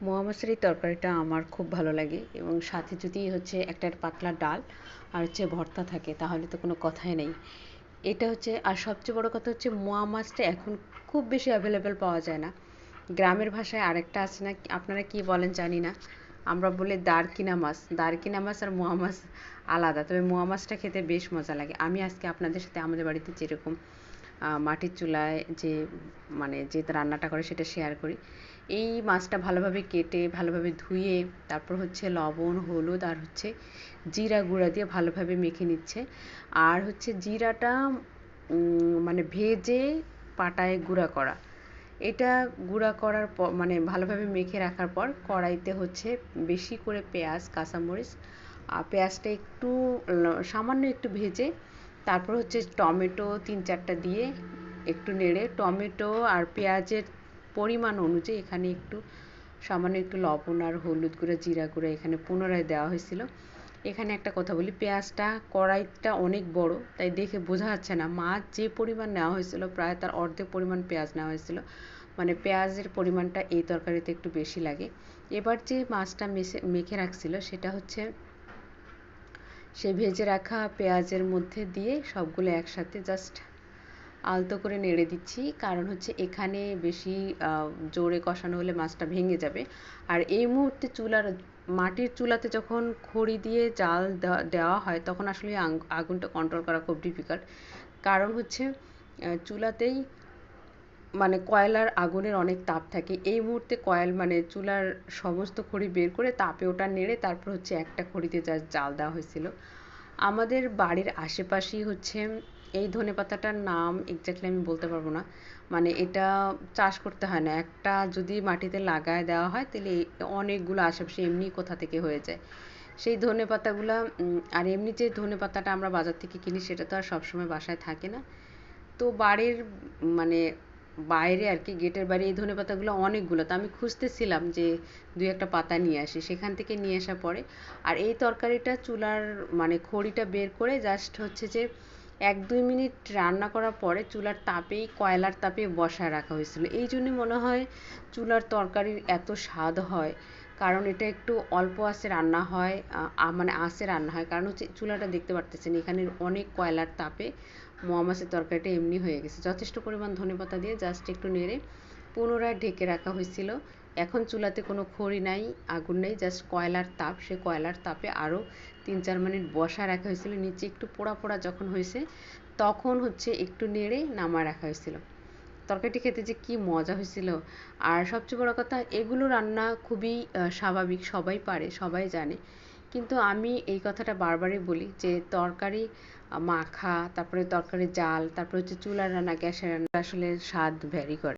মোয়া মাছের এই তরকারিটা আমার খুব ভালো লাগে এবং সাথে যদি হচ্ছে একটা পাতলা ডাল আর হচ্ছে ভর্তা থাকে, তাহলে তো কোনো কথাই নেই। এটা হচ্ছে, আর সবচেয়ে বড় কথা হচ্ছে মোয়া মাছটা এখন খুব বেশি অ্যাভেলেবেল পাওয়া যায় না। গ্রামের ভাষায় আরেকটা আছে না, আপনারা কি বলেন জানি না। আমরা বলি দারকিনা মাছ দারকিনা মাছ আর মোয়া মাছ আলাদা, তবে মোয়া মাছটা খেতে বেশ মজা লাগে। আমি আজকে আপনাদের সাথে আমাদের বাড়িতে যেরকম মাটির চুলায় যে মানে যে রান্নাটা করে সেটা শেয়ার করি। এই মাছটা ভালোভাবে কেটে, ভালোভাবে ধুয়ে, তারপর হচ্ছে লবণ, হলুদ আর হচ্ছে জিরা গুঁড়া দিয়ে ভালোভাবে মেখে নিচ্ছে। আর হচ্ছে জিরাটা মানে ভেজে পাটায় গুঁড়া করা। এটা গুঁড়া করার পর মানে ভালোভাবে মেখে রাখার পর কড়াইতে হচ্ছে বেশি করে পেঁয়াজ, কাঁচামরিচ, আর পেঁয়াজটা একটু সামান্য একটু ভেজে, তারপর হচ্ছে টমেটো তিন চারটা দিয়ে একটু নেড়ে, টমেটো আর পেঁয়াজের পরিমাণ অনুযায়ী এখানে একটু, সামান্য একটু লবণ আর হলুদ গুঁড়া, জিরা গুঁড়া এখানে পুনরায় দেওয়া হয়েছিল। এখানে একটা কথা বলি, পেঁয়াজটা কড়াইটা অনেক বড়, তাই দেখে বোঝা যাচ্ছে না। মাছ যে পরিমাণ নেওয়া হয়েছিল, প্রায় তার অর্ধেক পরিমাণ পেঁয়াজ নেওয়া হয়েছিল। মানে পেঁয়াজের পরিমাণটা এই তরকারিতে একটু বেশি লাগে। এবার যে মাছটা মেশে মেখে রাখছিল, সেটা হচ্ছে সে ভেজে রাখা পেঁয়াজের মধ্যে দিয়ে সবগুলো একসাথে জাস্ট আলতো করে নেড়ে দিচ্ছি। কারণ হচ্ছে এখানে বেশি জোরে কষানো হলে মাছটা ভেঙে যাবে। আর এই মুহূর্তে চুলার মাটির চুলাতে যখন খড়ি দিয়ে জাল দেওয়া হয়, তখন আসলে আগুনটা কন্ট্রোল করা খুব ডিফিকাল্ট কারণ হচ্ছে চুলাতেই মানে কয়লার আগুনের অনেক তাপ থাকে। এই মুহূর্তে কয়েল মানে চুলার সমস্ত খড়ি বের করে তাপে ওটা নেড়ে তারপর হচ্ছে একটা খড়িতে যা জাল দেওয়া হয়েছিল। আমাদের বাড়ির আশেপাশেই হচ্ছে এই ধনে পাতাটার নাম এক্স্যাক্টলি আমি বলতে পারব না। মানে এটা চাষ করতে হয় না। একটা যদি মাটিতে লাগায় দেওয়া হয়, তাহলে অনেকগুলো আশেপাশে এমনি কোথা থেকে হয়ে যায়। সেই ধনে পাতাগুলো আর এমনি যে ধনে পাতাটা আমরা বাজার থেকে কিনি, সেটা তো আর সবসময় বাসায় থাকে না। তো বাড়ির মানে বাইরে আর কি, গেটের বাইরে এই ধনে পাতাগুলো অনেকগুলো। তো আমি খুঁজতেছিলাম যে দুই একটা পাতা নিয়ে আসি। সেখান থেকে নিয়ে আসার পরে, আর এই তরকারিটা চুলার মানে খড়িটা বের করে জাস্ট হচ্ছে যে এক দুই মিনিট রান্না করার পরে চুলার তাপেই, কয়লার তাপে বসায় রাখা হয়েছিল। এই জন্যে মনে হয় চুলার তরকারির এত স্বাদ হয়। কারণ এটা একটু অল্প আঁচে রান্না হয় মানে আঁচে রান্না হয়। কারণ হচ্ছে চুলাটা দেখতে পারতেছেন, এখানে অনেক কয়লার তাপে মোয়া মাছের তরকারিটা এমনি হয়ে গেছে। যথেষ্ট পরিমাণ ধনেপাতা দিয়ে, জাস্ট একটু নেড়ে পুনরায় ঢেকে রাখা হয়েছিল। এখন চুলাতে কোনো খড়ি নাই, আগুন নেই জাস্ট কয়লার তাপ। সে কয়লার তাপে আরও তিন চার মিনিট বসা রাখা হয়েছিল। নিচে একটু পোড়া পোড়া যখন হয়েছে, তখন হচ্ছে একটু নেড়ে নামা রাখা হয়েছিল। তরকারিটি খেতে যে কি মজা হয়েছিল। আর সবচেয়ে বড় কথা, এগুলো রান্না খুবই স্বাভাবিক, সবাই পারে, সবাই জানে। কিন্তু আমি এই কথাটা বারবারই বলি যে তরকারি মাখা, তারপরে তরকারি জাল, তারপরে হচ্ছে চুলার রান্না, গ্যাসের রান্না, আসলে স্বাদ ভ্যারি করে।